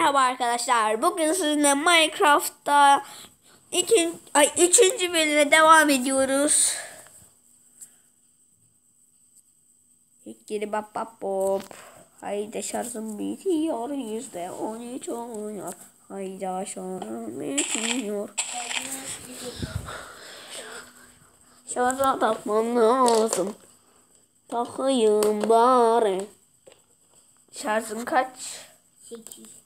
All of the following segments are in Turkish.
Merhaba arkadaşlar. Bugün sizinle Minecraft'ta ikinci, ay, üçüncü bölüme devam ediyoruz. Geri bap bap bop. Haydi şarjım bitiyor. Yüzde on üç oluyor. Haydi şarjım bitiyor. Şarja takmam lazım. Takayım bari. Şarjım kaç? 8.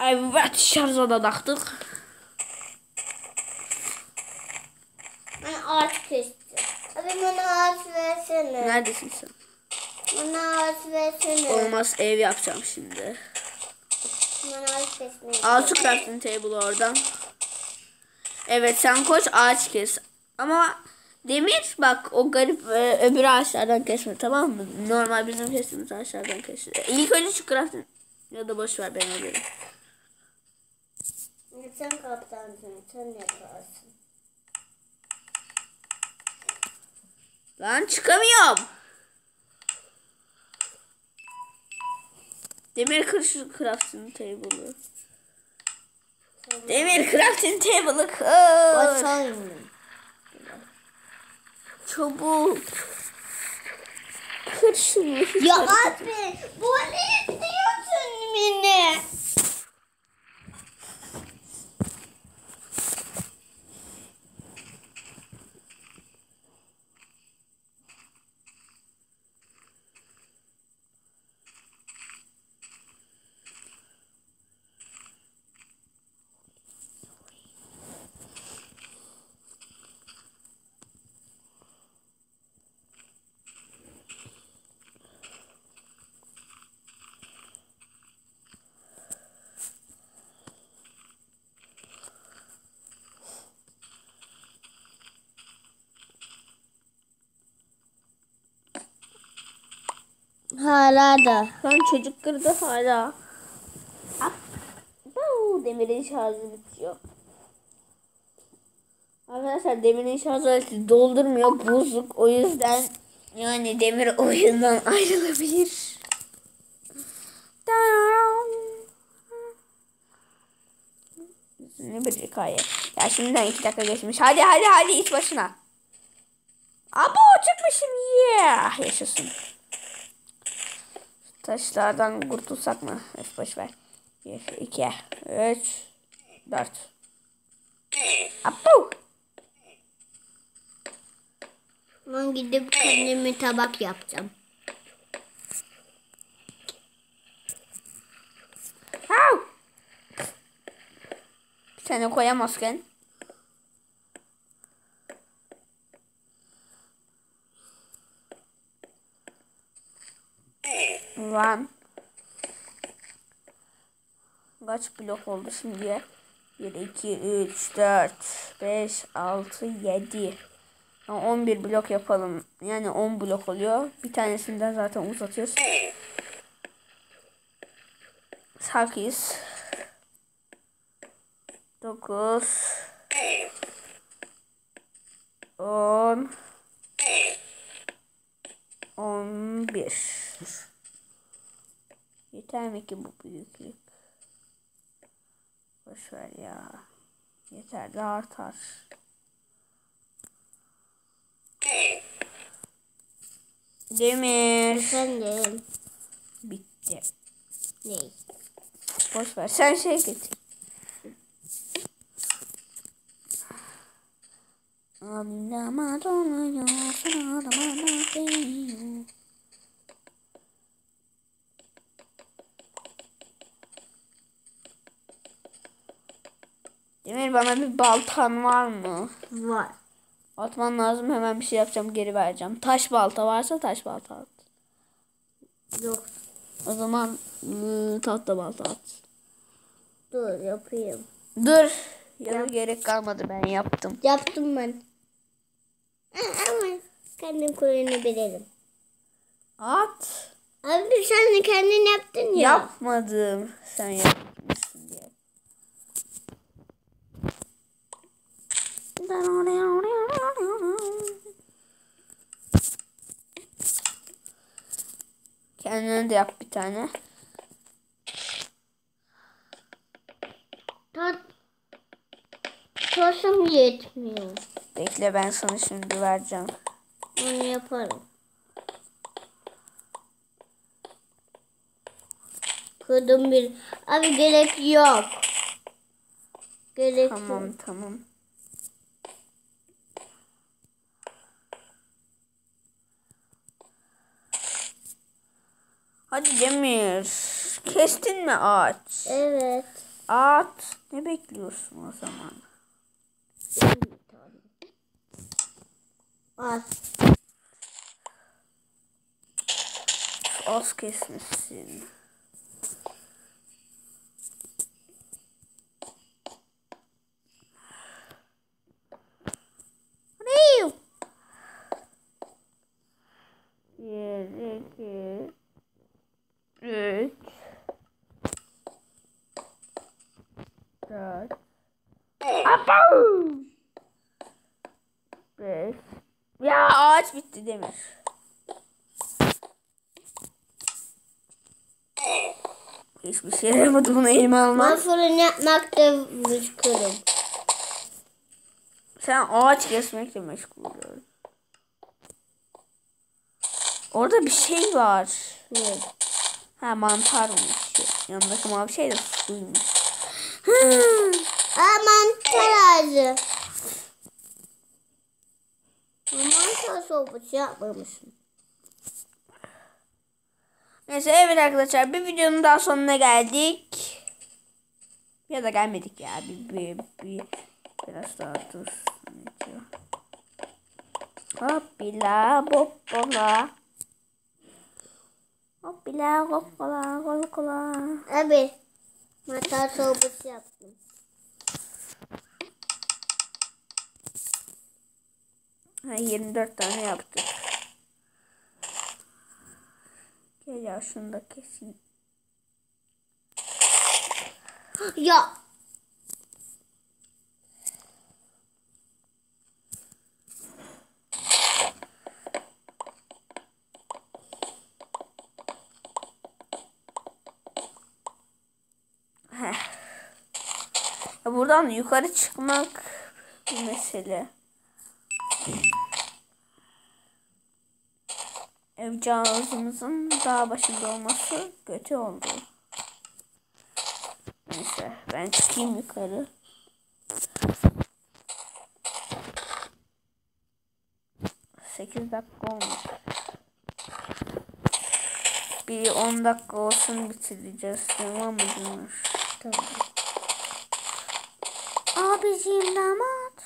Evet şarja taktık. Ben ağaç kestim. Abi bana ağaç versene. Neredesin sen? Bana ağaç versene. Olmaz ev yapacağım şimdi. Bana ağaç kesmeyi. Al şu crafting table oradan. Evet sen koş ağaç kes. Ama demir bak o garip e, öbür ağaçlardan kesme tamam mı? Normal bizim kestiğimiz ağaçlardan kes. İlk önce şu crafting ya da boş ver ben alırım. Sen kaptansın. Sen yaparsın. Lan çıkamıyorum. Demir kır şu crafting table'ı. Demir crafting table'ı kır. Çabuk. Kır şunu. Ya abi bu ne istiyorsun beni? Hala da. Lan çocuk kırdı hala. Ah. Buu, Demirin şarjı bitiyor. Arkadaşlar demirin şarjı doldurmuyor bozuk. O yüzden yani demir oyundan ayrılabilir. Ne bir hikaye. Ya şimdiden iki dakika geçmiş. Hadi hadi hadi iç başına. Abo çıkmışım. Yeah. Yaşasın. Taşlardan kurtulsak mı? Öf boş ver. 1, 2, 3, 4. Apu! Ben gidip kendime tabak yapacağım. Au! Bir tane koyamazken. Lan. Kaç blok oldu şimdiye? 1, 2, 3, 4, 5, 6, 7. 11 blok yapalım. Yani 10 blok oluyor. Bir tanesinden zaten uzatıyoruz. 8 9 10 11 Yeter mi ki bu büyüklük? Boş ver ya. Yeter de artar. Demir. Efendim. Bitti. Ne? Boş ver. Sen şey getir. Anlama donuyor, sana da bana değiyor. Demir bana bir baltan var mı? Var. Atman lazım hemen bir şey yapacağım geri vereceğim. Taş balta varsa taş balta at. Yok. O zaman ıı, tahta balta at. Dur yapayım. Dur. Ya gerek kalmadı ben yaptım. Yaptım ben. Ama kendim koyunu bilelim. At. Abi sen de kendin yaptın ya. Yapmadım. Sen yapmışsın Kendine de yap bir tane. Tat Tasım yetmiyor. Bekle ben sana şimdi vereceğim. Bunu yaparım. Kırdım bir. Abi gerek yok. Gerek tamam, yok. Tamam tamam. Hadi Demir. Kestin mi ağaç? Evet. At. Ne bekliyorsun o zaman? Al. Az kesmişsin. Riu. Bir, iki, üç, dört, Beş. Ya ağaç bitti Demir. Hiçbir şey yaramadı bunu elime Ben almam. fırın yapmakta meşgulüm. Sen ağaç kesmekle meşgul oluyorsun. Orada bir şey var. Ne? Ha mantarmış. Yanındaki mavi şey de suymuş. Aman terazi. Aman terazi sobası yapmamışım. Neyse evet arkadaşlar bir videonun daha sonuna geldik. Ya da gelmedik ya. Bir, bir, bir biraz daha dur. Ne diyor? Hoppila boppola. Hoppila hoppola kola. Abi. Mantar sobası yaptım. Ha, 24 tane yaptık. Gel ya şunu da keseyim. Ya. Heh. Ya buradan yukarı çıkmak bir mesele. Ev cihazımızın dağ başında olması kötü oldu. Neyse ben çıkayım yukarı. Sekiz dakika olmuş. Bir 10 dakika olsun bitireceğiz. Tamam mı Cumhur? Tamam. Abiciğim damat.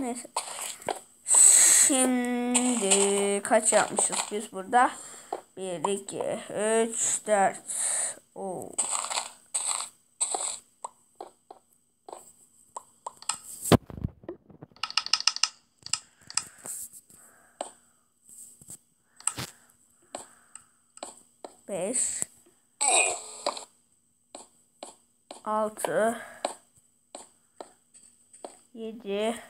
Neyse. Şimdi kaç yapmışız biz burada? 1, 2, 3, 4. Oo. Beş. Altı. Yedi.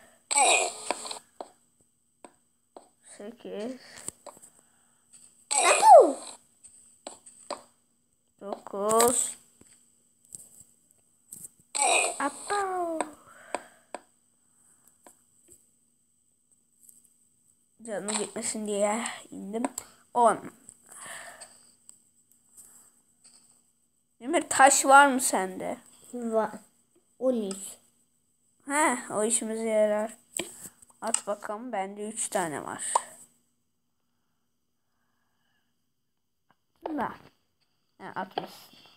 Sekiz. Apu. Dokuz. Apav. Canım gitmesin diye indim. On. Demir taş var mı sende? Var. 13. He, o işimize yarar. At bakalım. Bende üç tane var. Da. He, atmışsın.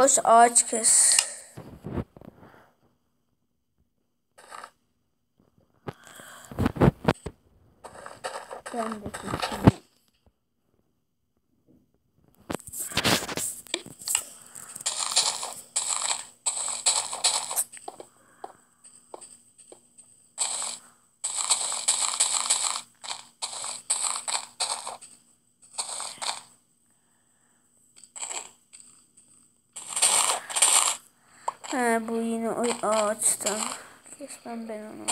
Koş ağaç kes. Ben de keseyim. He bu yine o ağaçtan. Kesmem ben onu.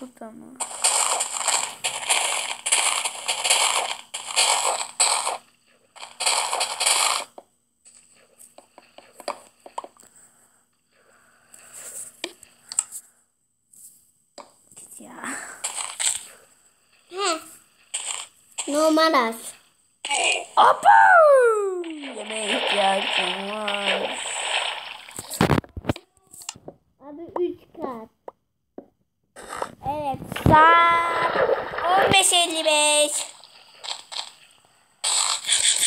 Bu tamam. Git ya. He. Normal az. Apo! Yemeğe ihtiyacım var. Abi 3 kat. Evet saat 15.55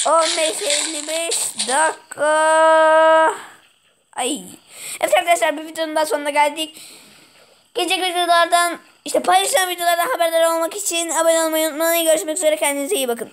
15.55 dakika Ay Evet arkadaşlar bir videonun daha sonuna geldik Gelecek videolardan işte paylaşılan videolardan haberdar olmak için abone olmayı unutmayın. Görüşmek üzere kendinize iyi bakın.